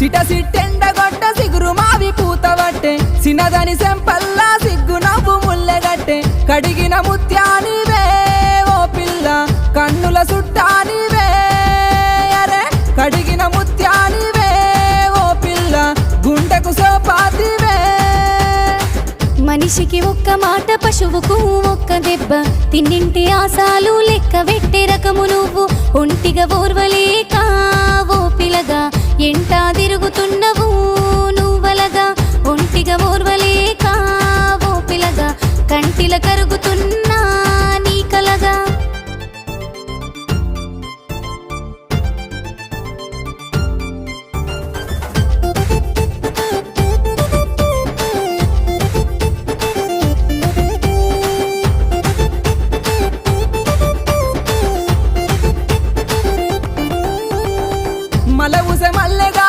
సిట సిట్టెండగొట్ట సిగురు మావి పూతవట్టే సినదని సెంపల్లా సిగ్గు నవ్వు ముల్లెగట్టే కడిగిన ముత్యానివే ఓ పిల్ల కన్నుల సుట్టానివే అరే. కడిగిన ముత్యానివే ఓ పిల్ల గుండెకు సోపాతివే మనిషికి ఒక్క మాట పశువుకు ఒక్క దెబ్బ. తిన్నింటి ఆశాలు లెక్క వెట్టే రకము నువ్వు. ఒంటిగా తిరుగుతున్నవు నువ్వలగా ఒంటిగా ఓర్వలేక ఓపిలగా కంటిల కరుగుతున్నా నీ కలగా. మల్ల మల్లెగా